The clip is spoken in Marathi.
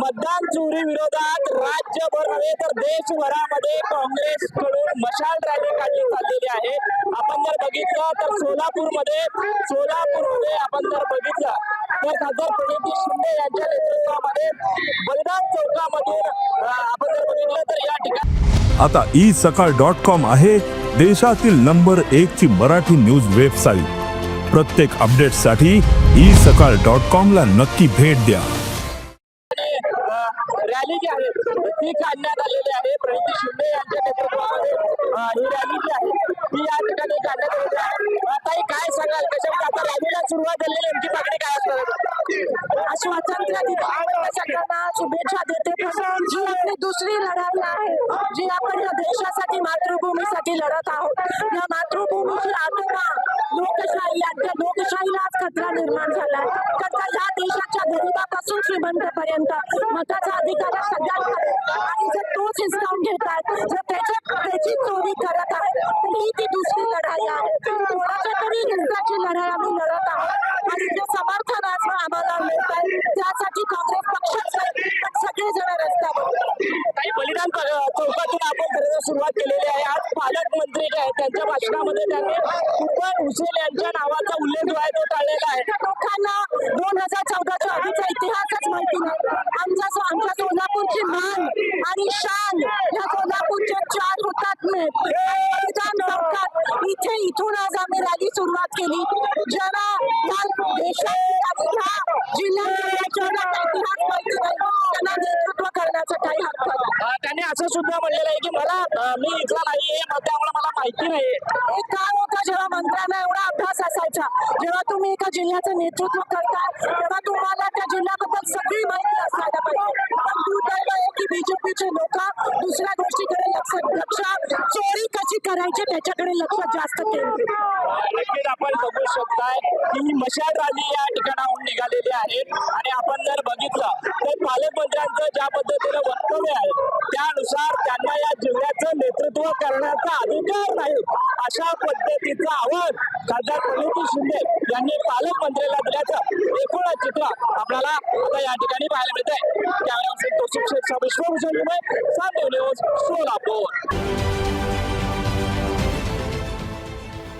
मतदान चोरी विरोधात राज्यभर नव्हे तर देशभरामध्ये काँग्रेसकडून मशाल रॅली काढली चाललेली आहे. आपण जर बघितलं तर सोलापूरमध्ये सोलापूरमध्ये आपण जर बघितलं तर खासदार प्रणिती शिंदे यांच्या नेतृत्वामध्ये बलिदान चौकामधून आपण जर बघितलं तर या ठिकाणी आता ई सकाळ डॉट कॉम आहे देशातील नंबर एक ची मराठी न्यूज वेबसाईट. प्रत्येक अपडेटसाठी ई सकाळ डॉट कॉम ला नक्की भेट द्या. ती काढण्यात आलेली आहे. प्रणिती शिंदे यांच्या नेतृत्वामध्ये ही रॅली जी आहे ती या ठिकाणी काढण्यात आलेली आहे. आता काय सांगाल? कशामध्ये आता रॅलीला सुरुवात झालेली नेमकी मागणी काय असणार स्वातंत्र्य दिनानिमित्त सगळ्यांना शुभेच्छा देते. पण जी आपली दुसरी लढाई आहे. जी आपण या देशासाठी मातृभूमीसाठी लढत आहोत. या मातृभूमीची आत्मा लोकशाही यांच्या लोकशाहीला आज खतरा निर्माण या देशाच्या गरिबापासून श्रीमंतपर्यंत मताचा अधिकार सगळ्यांना आणि जर तोच हिसकावून घेतात जर त्याच्या त्याची चोरी करत आहे तर ही ती दुसरी लढाई आहे. कोणाच्या तरी हिंसाची लढाई आम्ही लढत आहोत. आणि जे समर्थन आज आम्हाला मिळत आहे त्यासाठी काँग्रेस पक्षच नाही तर सगळेजण रस्त्यावर. काही बलिदान चौकातून आपण सुरुवात केलेली आहे. आज पालकमंत्री जे आहेत त्यांच्या भाषणामध्ये त्यांनी कुपर हुसेन यांच्या नावाचा उल्लेख जो आहे तो टाळलेला आहे. लोकांना दोन हजार चौदाच्या आधीचा इतिहासच माहिती नाही. आमचा आमच्या सोलापूरची मान आणि शान या सोलापूरचे चार हुतात्मे इथे इथून आज आम्ही रॅली सुरुवात केली. ज्याला या देशात आणि ह्या जिल्ह्यात इतिहास माहिती नाही. त्यांना करण्याचा काही हक्क नाही. अं, त्यांनी असं सुद्धा म्हणलेलं आहे की मला मी इथला नाहीये मग त्यामुळे मला माहिती एक काळ होता जेव्हा मंत्र्यांना एवढा अभ्यास असायचा जेव्हा तुम्ही एका जिल्ह्याचं नेतृत्व करता तेव्हा तुम्हाला त्या जिल्ह्याबद्दल सगळी माहिती असायला करायचे त्याच्याकडे लक्ष जास्त केंद्रित नक्कीच आपण बघू शकताय की मशाल रॅली या ठिकाणाहून निघालेली आहे. आणि आपण जर बघितलं तर पालकमंत्र्यांचं ज्या पद्धतीनं वक्तव्य आहे त्यानुसार त्यांना या जिल्ह्याचं नेतृत्व करण्याचा अधिकार नाही. अशा पद्धतीचं आवाज खासदार प्रणिती शिंदे यांनी पालकमंत्र्याला दिल्याचं एकूण चित्र आपल्याला आता या ठिकाणी पाहायला मिळत आहे त्यावेळेस तो शिक्षक विश्वभूषण दुबे सोलापूर.